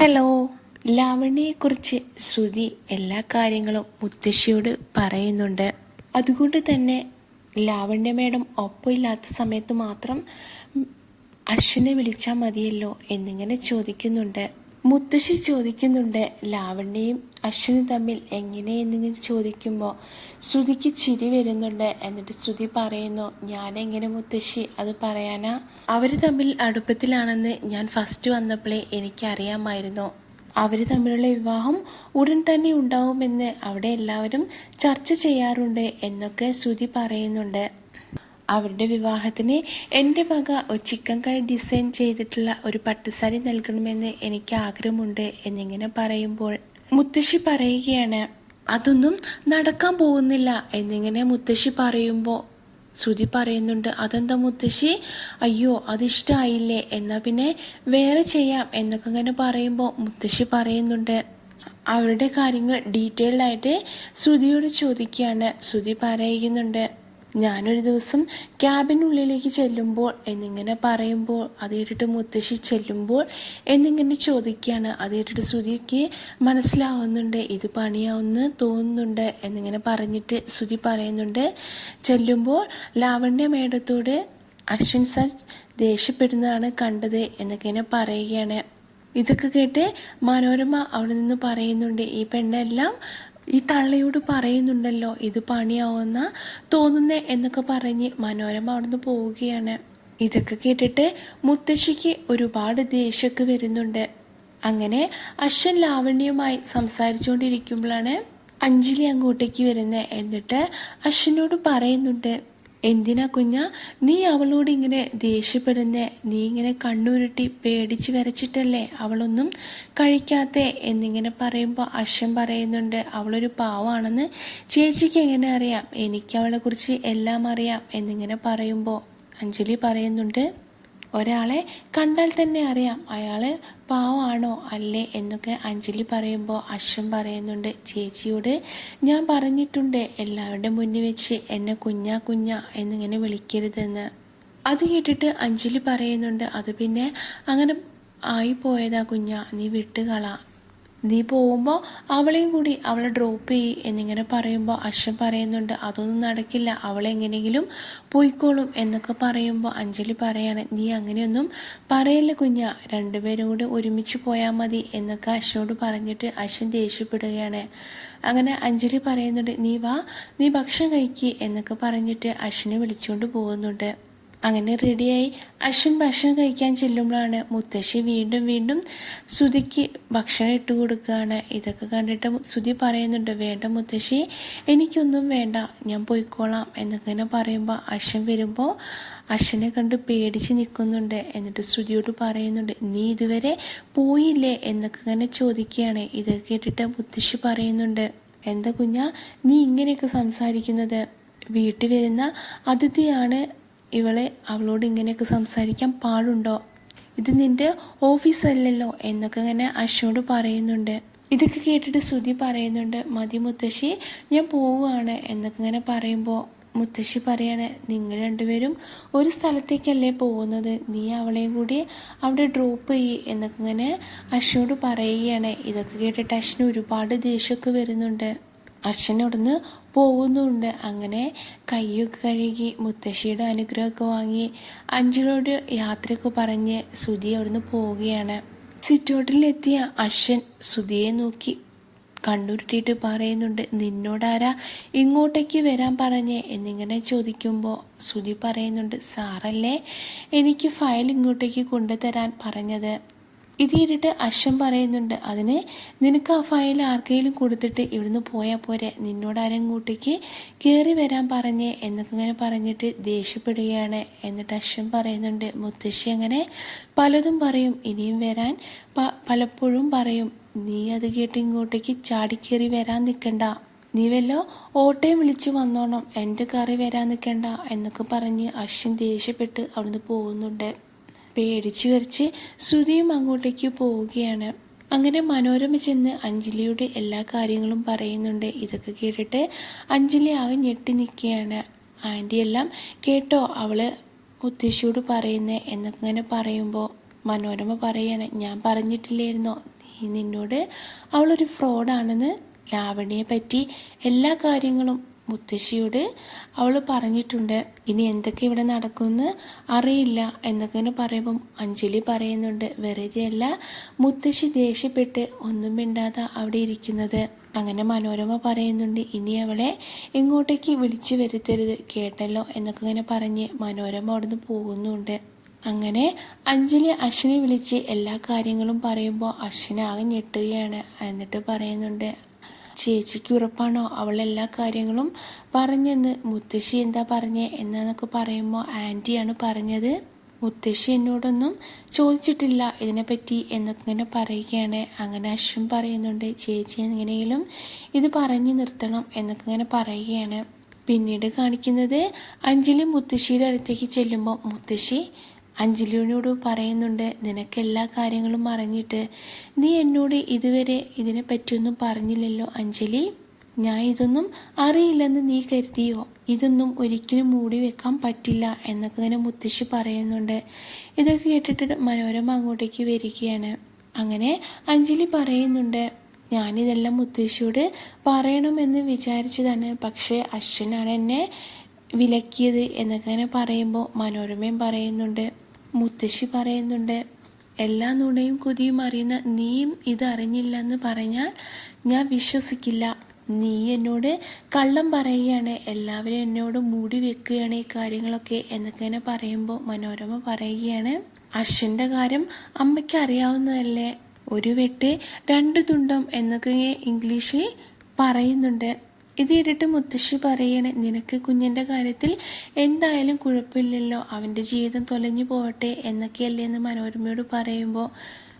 Hello. ലാവണ്യയെക്കുറിച്ച് ശ്രുതി എല്ലാ കാര്യങ്ങളും മുത്തശ്ശിയോട് പറയുന്നുണ്ട്. അതുകൊണ്ട് തന്നെ ലാവണ്യ മേഡം ഒപ്പമില്ലാത്ത സമയത്ത് മാത്രം അശ്വിനെ വിളിച്ചാൽ മതിയല്ലോ എന്നിങ്ങനെ ചോദിക്കുന്നുണ്ട്. മുത്തശ്ശി ചോദിക്കുന്നുണ്ട് ലാവണ്യയും അശ്വിനും തമ്മിൽ എങ്ങനെ? എന്നിങ്ങനെ ചോദിക്കുമ്പോൾ ശ്രുതിക്ക് ചിരി വരുന്നുണ്ട് എന്നിട്ട് ശ്രുതി പറയുന്നു ഞാൻ എങ്ങനെ മുത്തശ്ശി? അത് പറയാനാ? അവർ തമ്മിൽ അടുപ്പത്തിലാണെന്ന് ഞാൻ ഫസ്റ്റ് വന്നപ്പോഴേ എനിക്കറിയാമായിരുന്നു. അവർ തമ്മിലുള്ള വിവാഹം ഉടൻ തന്നെ ഉണ്ടാവുമെന്ന് അവിടെ എല്ലാവരും ചർച്ച ചെയ്യാറുണ്ട് എന്നൊക്കെ ശ്രുതി പറയുന്നുണ്ട്. അവരുടെ വിവാഹത്തിന് എന്റെ വക ചിക്കൻ കറി ഡിസൈൻ ചെയ്തിട്ടുള്ള ഒരു പട്ടുസാരി നൽകണമെന്ന് എനിക്ക് ആഗ്രഹമുണ്ട് എന്നിങ്ങനെ പറയുമ്പോൾ മുത്തശ്ശി പറയുകയാണ് അതൊന്നും നടക്കാൻ പോകുന്നില്ല എന്നിങ്ങനെ മുത്തശ്ശി പറയുമ്പോൾ ശ്രുതി പറയുന്നുണ്ട് അതെന്താ മുത്തശ്ശി? അയ്യോ അതിഷ്ടമായില്ലേ എന്നാ പിന്നെ വേറെ ചെയ്യാം എന്നൊക്കെ ഇങ്ങനെ പറയുമ്പോൾ മുത്തശ്ശി പറയുന്നുണ്ട്. അവരുടെ കാര്യങ്ങൾ ഡീറ്റെയിൽഡായിട്ട് ശ്രുതിയോട് ചോദിക്കുകയാണ്. ശ്രുതി പറയുന്നുണ്ട് ഞാനൊരു ദിവസം ക്യാബിനുള്ളിലേക്ക് ചെല്ലുമ്പോൾ എന്നിങ്ങനെ പറയുമ്പോൾ അത് കേട്ടിട്ട് മുത്തശ്ശി ചെല്ലുമ്പോൾ എന്നിങ്ങനെ ചോദിക്കുകയാണ്. അത് കേട്ടിട്ട് ശ്രുതിക്ക് മനസ്സിലാവുന്നുണ്ട് ഇത് പണിയാവുന്ന തോന്നുന്നുണ്ട് എന്നിങ്ങനെ പറഞ്ഞിട്ട് ശ്രുതി പറയുന്നുണ്ട്. ചെല്ലുമ്പോൾ ലാവണ്യ മേഡത്തോട് അശ്വിൻ സർ ദേഷ്യപ്പെടുന്നതാണ് കണ്ടത് എന്നൊക്കെ പറയുകയാണ്. ഇതൊക്കെ കേട്ട് മനോരമ അവിടെ നിന്ന് പറയുന്നുണ്ട് ഈ പെണ്ണെല്ലാം ഈ തള്ളയോട് പറയുന്നുണ്ടല്ലോ ഇത് പണിയാവുന്ന തോന്നുന്നേ എന്നൊക്കെ പറഞ്ഞ് മനോരമ അവിടുന്ന് പോവുകയാണ്. ഇതൊക്കെ കേട്ടിട്ട് മുത്തശ്ശിക്ക് ഒരുപാട് ദേഷ്യമൊക്കെ വരുന്നുണ്ട്. അങ്ങനെ അശ്വൻ ലാവണ്യവുമായി സംസാരിച്ചുകൊണ്ടിരിക്കുമ്പോഴാണ് അഞ്ജലി അങ്ങോട്ടേക്ക് വരുന്നത് എന്നിട്ട് അശ്വനോട് പറയുന്നുണ്ട് എന്തിനാ കുഞ്ഞ? നീ അവളോട് ഇങ്ങനെ ദേഷ്യപ്പെടുന്ന? നീ ഇങ്ങനെ കണ്ണുരുട്ടി പേടിച്ച് വരച്ചിട്ടല്ലേ അവളൊന്നും കഴിക്കാത്ത? എന്നിങ്ങനെ പറയുമ്പോൾ അശ്വൻ പറയുന്നുണ്ട് അവളൊരു പാവാണെന്ന്. ചേച്ചിക്ക് എങ്ങനെ അറിയാം? എനിക്ക് അവളെ കുറിച്ച് എല്ലാം അറിയാം. എന്നിങ്ങനെ പറയുമ്പോൾ അഞ്ജലി പറയുന്നുണ്ട് ഒരാളെ കണ്ടാൽ തന്നെ അറിയാം അയാൾ പാവാണോ അല്ലേ എന്നൊക്കെ അഞ്ജലി പറയുമ്പോൾ അശ്വൻ പറയുന്നുണ്ട് ചേച്ചിയോട് ഞാൻ പറഞ്ഞിട്ടുണ്ട് എല്ലാവരുടെ മുന്നിൽ വെച്ച് എന്നെ കുഞ്ഞാ കുഞ്ഞ എന്നിങ്ങനെ വിളിക്കരുതെന്ന്. അത് കേട്ടിട്ട് അഞ്ജലി പറയുന്നുണ്ട് അത് പിന്നെ അങ്ങനെ ആയി പോയതാ കുഞ്ഞാ നീ വിട്ടുകളാ നീ പോകുമ്പോൾ അവളെയും കൂടി അവളെ ഡ്രോപ്പ് ചെയ്യ് എന്നിങ്ങനെ പറയുമ്പോൾ അശ്വൻ പറയുന്നുണ്ട് അതൊന്നും നടക്കില്ല അവളെങ്ങനെയെങ്കിലും പോയിക്കോളും എന്നൊക്കെ പറയുമ്പോൾ അഞ്ജലി പറയാണ് നീ അങ്ങനെയൊന്നും പറയല്ല കുഞ്ഞ രണ്ടുപേരും കൂടി ഒരുമിച്ച് പോയാൽ മതി എന്നൊക്കെ അശ്വനോട് പറഞ്ഞിട്ട് അശ്വൻ ദേഷ്യപ്പെടുകയാണ്. അങ്ങനെ അഞ്ജലി പറയുന്നുണ്ട് നീ വാ നീ ഭക്ഷണം കഴിക്കുക എന്നൊക്കെ പറഞ്ഞിട്ട് അശ്വനെ വിളിച്ചുകൊണ്ട് പോകുന്നുണ്ട്. അങ്ങനെ റെഡിയായി. അശ്വിൻ ഭക്ഷണം കഴിക്കാൻ ചെല്ലുമ്പോഴാണ് മുത്തശ്ശി വീണ്ടും വീണ്ടും ശ്രുതിക്ക് ഭക്ഷണം ഇട്ട് കൊടുക്കുകയാണ്. ഇതൊക്കെ കണ്ടിട്ട് ശ്രുതി പറയുന്നുണ്ട് വേണ്ട മുത്തശ്ശി എനിക്കൊന്നും വേണ്ട ഞാൻ പോയിക്കോളാം എന്നൊക്കെ ഇങ്ങനെ പറയുമ്പോൾ അശ്വൻ വരുമ്പോൾ അശ്വനെ കണ്ട് പേടിച്ച് നിൽക്കുന്നുണ്ട് എന്നിട്ട് ശ്രുതിയോട് പറയുന്നുണ്ട് നീ ഇതുവരെ പോയില്ലേ? എന്നൊക്കെ ഇങ്ങനെ ചോദിക്കുകയാണ്. ഇതൊക്കെ കേട്ടിട്ട് മുത്തശ്ശി പറയുന്നുണ്ട് എന്താ കുഞ്ഞ നീ ഇങ്ങനെയൊക്കെ സംസാരിക്കുന്നത്? വീട്ടിൽ വരുന്ന അതിഥിയാണ് ഇവളെ അവളോട് ഇങ്ങനെയൊക്കെ സംസാരിക്കാൻ പാടുണ്ടോ? ഇത് നിന്റെ ഓഫീസല്ലല്ലോ എന്നൊക്കെ ഇങ്ങനെ അശ്വനോട് പറയുന്നുണ്ട്. ഇതൊക്കെ കേട്ടിട്ട് ശ്രുതി പറയുന്നുണ്ട് മതി മുത്തശ്ശി ഞാൻ പോവുകയാണ് എന്നൊക്കെ ഇങ്ങനെ പറയുമ്പോൾ മുത്തശ്ശി പറയാണ് നിങ്ങൾ രണ്ടുപേരും ഒരു സ്ഥലത്തേക്കല്ലേ പോകുന്നത്? നീ അവളെയും കൂടി അവിടെ ഡ്രോപ്പ് ചെയ്യ് എന്നൊക്കെ ഇങ്ങനെ അശ്വനോട് പറയുകയാണ്. ഇതൊക്കെ കേട്ടിട്ട് അശ്വിന് ഒരുപാട് ദേഷ്യമൊക്കെ വരുന്നുണ്ട്. അച്ഛൻ പോകുന്നുണ്ട്. അങ്ങനെ കൈയൊക്കെ കഴുകി മുത്തശ്ശിയുടെ അനുഗ്രഹമൊക്കെ വാങ്ങി അഞ്ജലിയോട് യാത്രയൊക്കെ പറഞ്ഞ് സുധി അവിടുന്ന് പോവുകയാണ്. സിറ്റോട്ടിലെത്തിയ അശ്വൻ സുധിയെ നോക്കി കണ്ണുരുട്ടിയിട്ട് പറയുന്നുണ്ട് നിന്നോടാരാ ഇങ്ങോട്ടേക്ക് വരാൻ പറഞ്ഞേ? എന്നിങ്ങനെ ചോദിക്കുമ്പോൾ സുധി പറയുന്നുണ്ട് സാറല്ലേ എനിക്ക് ഫയൽ ഇങ്ങോട്ടേക്ക് കൊണ്ടുതരാൻ പറഞ്ഞത്. ഇത് കേട്ടിട്ട് അശ്വൻ പറയുന്നുണ്ട് അതിന് നിനക്ക് ആ ഫയൽ ആർക്കെങ്കിലും കൊടുത്തിട്ട് ഇവിടുന്ന് പോയാൽ പോരെ നിന്നോട് ആരെങ്ങോട്ടേക്ക് കയറി വരാൻ പറഞ്ഞേ എന്നൊക്കെ ഇങ്ങനെ പറഞ്ഞിട്ട് ദേഷ്യപ്പെടുകയാണ്. എന്നിട്ട് അശ്വൻ പറയുന്നുണ്ട് മുത്തശ്ശി അങ്ങനെ പലതും പറയും ഇനിയും വരാൻ പലപ്പോഴും പറയും നീ അത് കേട്ട് ഇങ്ങോട്ടേക്ക് ചാടിക്കേറി വരാൻ നിൽക്കണ്ട നീ വല്ലോ ഓട്ടോയും വിളിച്ചു വന്നോണം എന്റെ കറി വരാൻ നിൽക്കണ്ട എന്നൊക്കെ പറഞ്ഞ് അശ്വൻ ദേഷ്യപ്പെട്ട് അവിടുന്ന് പോകുന്നുണ്ട്. പേടിച്ചു വരച്ച് ശ്രുതിയും അങ്ങോട്ടേക്ക് പോവുകയാണ്. അങ്ങനെ മനോരമ ചെന്ന് അഞ്ജലിയുടെ എല്ലാ കാര്യങ്ങളും പറയുന്നുണ്ട്. ഇതൊക്കെ കേട്ടിട്ട് അഞ്ജലി ആകെ ഞെട്ടി നിൽക്കുകയാണ്. ആന്റി എല്ലാം കേട്ടോ? അവൾ മുത്തശ്ശിയോട് പറയുന്നത് എന്നൊക്കെ ഇങ്ങനെ പറയുമ്പോൾ മനോരമ പറയാണ് ഞാൻ പറഞ്ഞിട്ടില്ലായിരുന്നോ? നീ നിന്നോട് അവളൊരു ഫ്രോഡാണെന്ന് ലാവണിയെ പറ്റി എല്ലാ കാര്യങ്ങളും മുത്തശ്ശിയോട് അവൾ പറഞ്ഞിട്ടുണ്ട് ഇനി എന്തൊക്കെ ഇവിടെ നടക്കുമെന്ന് അറിയില്ല എന്നൊക്കെ പറയുമ്പം അഞ്ജലി പറയുന്നുണ്ട് വെറുതെയല്ല മുത്തശ്ശി ദേഷ്യപ്പെട്ട് ഒന്നും മിണ്ടാതെ അവിടെ ഇരിക്കുന്നത്. അങ്ങനെ മനോരമ പറയുന്നുണ്ട് ഇനി അവളെ ഇങ്ങോട്ടേക്ക് വിളിച്ചു വരുത്തരുത് കേട്ടല്ലോ എന്നൊക്കെ ഇങ്ങനെ പറഞ്ഞ് മനോരമ അവിടുന്ന് പോകുന്നുണ്ട്. അങ്ങനെ അഞ്ജലി അശ്വിനെ വിളിച്ച് എല്ലാ കാര്യങ്ങളും പറയുമ്പോൾ അശ്വിനെ ആകെ ഞെട്ടുകയാണ് എന്നിട്ട് പറയുന്നുണ്ട് ചേച്ചിക്ക് ഉറപ്പാണോ അവൾ എല്ലാ കാര്യങ്ങളും പറഞ്ഞെന്ന്? മുത്തശ്ശി എന്താ പറഞ്ഞേ എന്നാന്നൊക്കെ പറയുമ്പോൾ ആന്റിയാണ് പറഞ്ഞത്. മുത്തശ്ശി എന്നോടൊന്നും ചോദിച്ചിട്ടില്ല ഇതിനെപ്പറ്റി എന്നൊക്കെ ഇങ്ങനെ പറയുകയാണ്. അങ്ങനെ അശ്വൻ പറയുന്നുണ്ട് ചേച്ചി എങ്ങനെയെങ്കിലും ഇത് പറഞ്ഞു നിർത്തണം എന്നൊക്കെ ഇങ്ങനെ പറയുകയാണ്. പിന്നീട് കാണിക്കുന്നത് അഞ്ജലി മുത്തശ്ശിയുടെ അടുത്തേക്ക് ചെല്ലുമ്പോൾ മുത്തശ്ശി അഞ്ജലിയോട് പറയുന്നുണ്ട് നിനക്ക് എല്ലാ കാര്യങ്ങളും അറിഞ്ഞിട്ട് നീ എന്നോട് ഇതുവരെ ഇതിനെ പറ്റിയൊന്നും പറഞ്ഞില്ലല്ലോ അഞ്ജലി. ഞാൻ ഇതൊന്നും അറിയില്ലെന്ന് നീ കരുതിയോ? ഇതൊന്നും ഒരിക്കലും മൂടി വെക്കാൻ പറ്റില്ല എന്നൊക്കെ ഇങ്ങനെ മുത്തശ്ശി പറയുന്നുണ്ട്. ഇതൊക്കെ കേട്ടിട്ട് മനോരമ അങ്ങോട്ടേക്ക് വരികയാണ്. അങ്ങനെ അഞ്ജലി പറയുന്നുണ്ട് ഞാനിതെല്ലാം മുത്തശ്ശിയോട് പറയണമെന്ന് വിചാരിച്ചതാണ് പക്ഷേ അശ്വനാണ് എന്നെ വിലക്കിയത് എന്നങ്ങനെ പറയുമ്പോൾ മനോരമയും പറയുന്നുണ്ട് മുത്തശ്ശി പറയുന്നുണ്ട് എല്ലാ നുണയും കൊതിയും അറിയുന്ന നീയും ഇത് അറിഞ്ഞില്ലെന്ന് പറഞ്ഞാൽ ഞാൻ വിശ്വസിക്കില്ല. നീ എന്നോട് കള്ളം പറയുകയാണ് എല്ലാവരും എന്നോട് മൂടി വെക്കുകയാണ് ഈ കാര്യങ്ങളൊക്കെ എന്നൊക്കെ പറയുമ്പോൾ മനോരമ പറയുകയാണ്. അശ്വന്റെ കാര്യം അമ്മയ്ക്ക് അറിയാവുന്നതല്ലേ? ഒരു വെട്ട് രണ്ട് തുണ്ടം എന്നൊക്കെ ഇംഗ്ലീഷിൽ പറയുന്നുണ്ട്. ഇത് കേട്ടിട്ട് മുത്തശ്ശി പറയണേ നിനക്ക് കുഞ്ഞിന്റെ കാര്യത്തിൽ എന്തായാലും കുഴപ്പമില്ലല്ലോ. അവന്റെ ജീവിതം തൊലഞ്ഞു പോകട്ടെ എന്നൊക്കെയല്ലേ എന്ന് മനോരമയോട് പറയുമ്പോൾ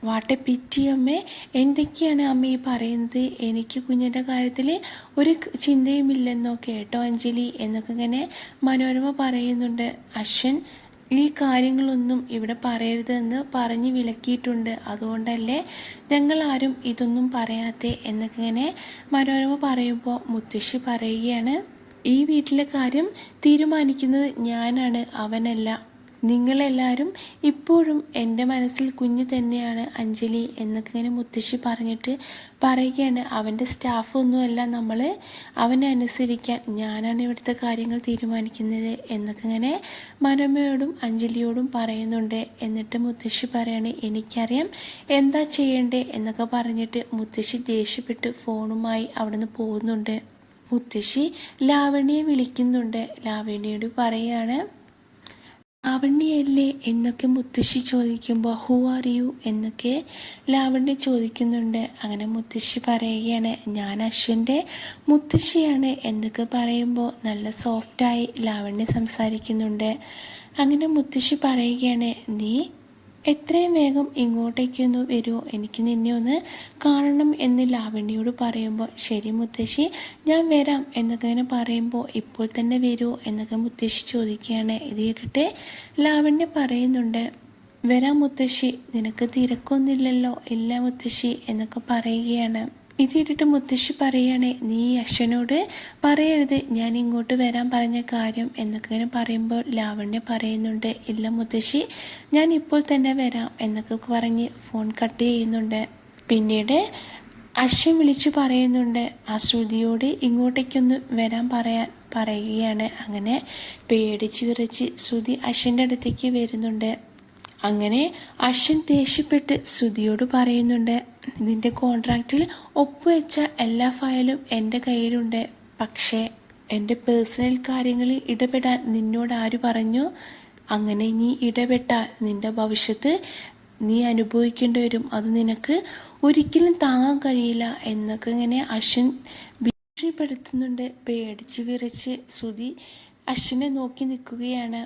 വാട്ടെ പിറ്റി അമ്മേ എന്തൊക്കെയാണ് അമ്മ ഈ പറയുന്നത്? എനിക്ക് കുഞ്ഞിന്റെ കാര്യത്തിൽ ഒരു ചിന്തയുമില്ലെന്നോ കേട്ടോ അഞ്ജലി? എന്നൊക്കെ ഇങ്ങനെ മനോരമ പറയുന്നുണ്ട്. അശ്വൻ ഈ കാര്യങ്ങളൊന്നും ഇവിടെ പറയരുതെന്ന് പറഞ്ഞ് വിലക്കിയിട്ടുണ്ട്. അതുകൊണ്ടല്ലേ ആരും ഇതൊന്നും പറയാത്തേ എന്നൊക്കെ മനോരമ പറയുമ്പോൾ മുത്തശ്ശി പറയുകയാണ്. ഈ വീട്ടിലെ കാര്യം തീരുമാനിക്കുന്നത് ഞാനാണ് അവനല്ല. നിങ്ങളെല്ലാവരും ഇപ്പോഴും എന്റെ മനസ്സിൽ കുഞ്ഞു തന്നെയാണ് അഞ്ജലി എന്നൊക്കെ ഇങ്ങനെ മുത്തശ്ശി പറഞ്ഞിട്ട് പറയുകയാണ്. അവന്റെ സ്റ്റാഫൊന്നുമല്ല നമ്മൾ അവനെ അനുസരിക്കാൻ ഞാനാണ് ഇവിടുത്തെ കാര്യങ്ങൾ തീരുമാനിക്കുന്നത് എന്നൊക്കെ ഇങ്ങനെ മനോമയോടും അഞ്ജലിയോടും പറയുന്നുണ്ട് എന്നിട്ട് മുത്തശ്ശി പറയാണ് എനിക്കറിയാം എന്താ ചെയ്യണ്ടേ? എന്നൊക്കെ പറഞ്ഞിട്ട് മുത്തശ്ശി ദേഷ്യപ്പെട്ട് ഫോണുമായി അവിടുന്ന് പോകുന്നുണ്ട്. മുത്തശ്ശി ലാവണിയെ വിളിക്കുന്നുണ്ട്. ലാവണിയോട് പറയാണ് ലാവണ്യയല്ലേ എന്നൊക്കെ മുത്തശ്ശി ചോദിക്കുമ്പോൾ ഹൂ ആർ യു എന്നൊക്കെ ലാവണ്യ ചോദിക്കുന്നുണ്ട്. അങ്ങനെ മുത്തശ്ശി പറയുകയാണ് ഞാൻ അശ്വന്റെ മുത്തശ്ശിയാണ് എന്നൊക്കെ പറയുമ്പോൾ നല്ല സോഫ്റ്റായി ലാവണ്യ സംസാരിക്കുന്നുണ്ട്. അങ്ങനെ മുത്തശ്ശി പറയുകയാണ് നീ എത്രയും വേഗം ഇങ്ങോട്ടേക്കൊന്ന് വരുമോ എനിക്ക് നിന്നെ ഒന്ന് കാണണം എന്ന് ലാവണ്യോട് പറയുമ്പോൾ ശരി മുത്തശ്ശി ഞാൻ വരാം എന്നൊക്കെ പറയുമ്പോൾ ഇപ്പോൾ തന്നെ വരുമോ എന്നൊക്കെ മുത്തശ്ശി ചോദിക്കുകയാണ്. ഇത് കേട്ടിട്ട് ലാവണ്യ പറയുന്നുണ്ട് വരാം മുത്തശ്ശി നിനക്ക് തിരക്കൊന്നുമില്ലല്ലോ ഇല്ല മുത്തശ്ശി എന്നൊക്കെ പറയുകയാണ്. ഇത് കേട്ടിട്ട് മുത്തശ്ശി പറയണേ നീ അശ്വനോട് പറയരുത് ഞാൻ ഇങ്ങോട്ട് വരാൻ പറഞ്ഞ കാര്യം എന്നൊക്കെ ഇങ്ങനെ പറയുമ്പോൾ ലാവണ്യ പറയുന്നുണ്ട് ഇല്ല മുത്തശ്ശി ഞാൻ ഇപ്പോൾ തന്നെ വരാം എന്നൊക്കെ പറഞ്ഞ് ഫോൺ കട്ട് ചെയ്യുന്നുണ്ട്. പിന്നീട് അശ്വൻ വിളിച്ചു പറയുന്നുണ്ട് ആ ശ്രുതിയോട് ഇങ്ങോട്ടേക്കൊന്ന് വരാൻ പറയാൻ പറയുകയാണ്. അങ്ങനെ പേടിച്ച് വിറച്ച് ശ്രുതി അശ്വന്റെ അടുത്തേക്ക് വരുന്നുണ്ട്. അങ്ങനെ അശ്വൻ ദേഷ്യപ്പെട്ട് ശ്രുതിയോട് പറയുന്നുണ്ട് നിന്റെ കോൺട്രാക്റ്റിൽ ഒപ്പുവെച്ച എല്ലാ ഫയലും എന്റെ കയ്യിലുണ്ട്. പക്ഷേ എന്റെ പേഴ്സണൽ കാര്യങ്ങളിൽ ഇടപെടാൻ നിന്നോട് ആര് പറഞ്ഞു? അങ്ങനെ നീ ഇടപെട്ടാൽ നിന്റെ ഭവിഷ്യത്ത് നീ അനുഭവിക്കേണ്ടി വരും. അത് നിനക്ക് ഒരിക്കലും താങ്ങാൻ കഴിയില്ല എന്നൊക്കെ ഇങ്ങനെ അശ്വിൻ ഭീഷണിപ്പെടുത്തുന്നുണ്ട്. പേടിച്ച് വിറച്ച് ശ്രുതി അശ്വിനെ നോക്കി നിൽക്കുകയാണ്.